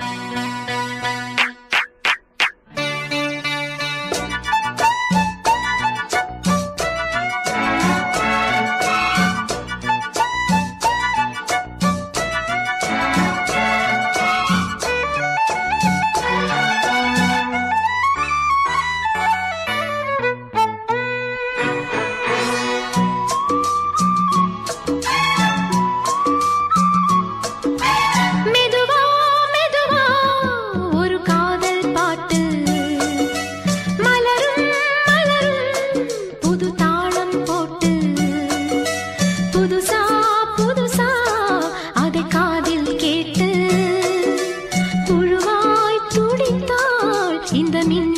மெதுவா இந்த மின்னல்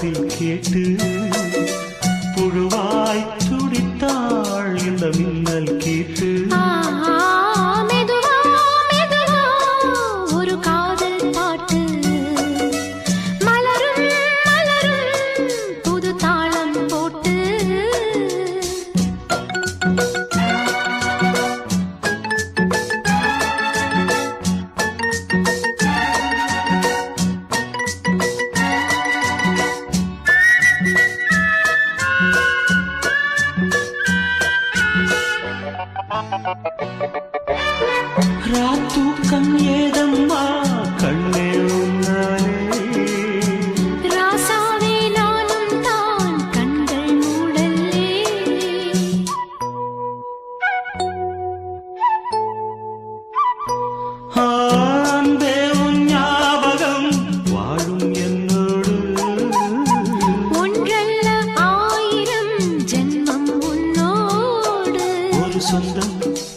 காதில் கேட்டு புழுவாய் ராத்தூக்கம் ஏதம்மா கண்ணே உன்னாலே? ராசாவே நானும் தான் கண்கள் மூடல்லே. உன் ஞாபகம் வாழும் என்னோடு. ஒன்றல்ல ஆயிரம் ஜென்மம் உன்னோடு. ஒரு சொந்தம்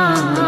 Oh.